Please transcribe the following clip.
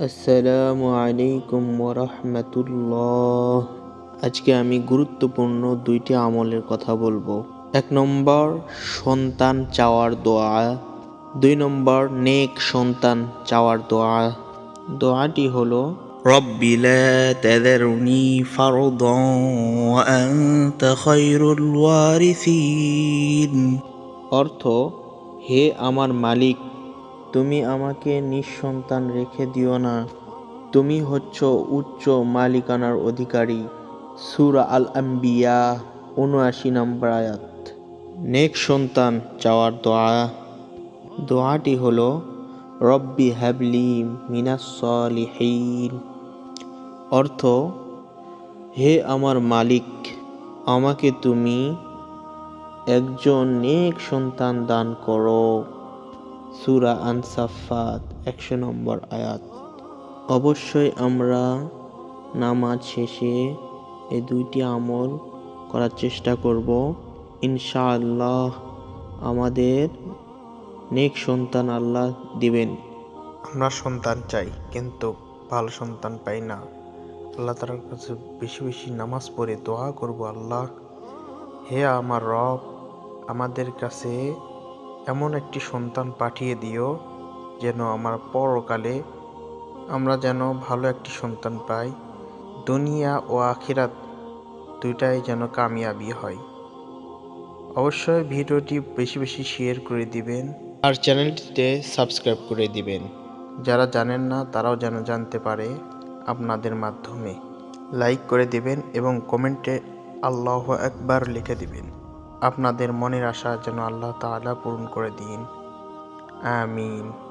আসসালামু আলাইকুম ওরহমতুল্লাহ আজকে আমি গুরুত্বপূর্ণ দুইটি আমলের কথা বলবো এক নম্বর সন্তান চাওয়ার দোয়া দুই নম্বর নেক সন্তান চাওয়ার দোয়া দোয়াটি হলো رب لا تذرني فرضا وأنت خير الوارثين অর্থ হে আমার মালিক তুমি আমাকে নিঃসন্তান রেখে দিও না। তুমি হচ্ছ উচ্চ মালিকানার অধিকারী। সুরা আল আম্বিয়া উনআশি নম্বর আয়াত। নেক সন্তান চাওয়ার দোয়া। দোয়াটি হলো, রব্বি হ্যাবলি মিনাস সলিহীন। অর্থ, হে আমার মালিক, আমাকে তুমি একজন নেক সন্তান দান করো। সুরা আনসাফাত একশো নম্বর আয়াত। অবশ্যই আমরা নামাজ শেষে এই দুইটি আমল করার চেষ্টা করব। ইনশাআল্লাহ আমাদের নেক সন্তান আল্লাহ দিবেন। আমরা সন্তান চাই, কিন্তু ভালো সন্তান পাই না। আল্লাহ তালার কাছে বেশি বেশি নামাজ পড়ে দোয়া করব আল্লাহ। হে আমার রব, আমাদের কাছে এমন একটি সন্তান পাঠিয়ে দিও যেন আমার পরকালে আমরা যেন ভালো একটি সন্তান পাই। দুনিয়া ও আখিরাত দুইটাই যেন কামিয়াবি হয়। অবশ্যই ভিডিওটি বেশি বেশি শেয়ার করে দিবেন। আর চ্যানেলটিতে সাবস্ক্রাইব করে দিবেন। যারা জানেন না তারাও যেন জানতে পারে আপনাদের মাধ্যমে। লাইক করে দিবেন এবং কমেন্টে আল্লাহ একবার লিখে দিবেন। আপনাদের মনের আশা যেন আল্লাহ তালা পূরণ করে দিন। আমিন।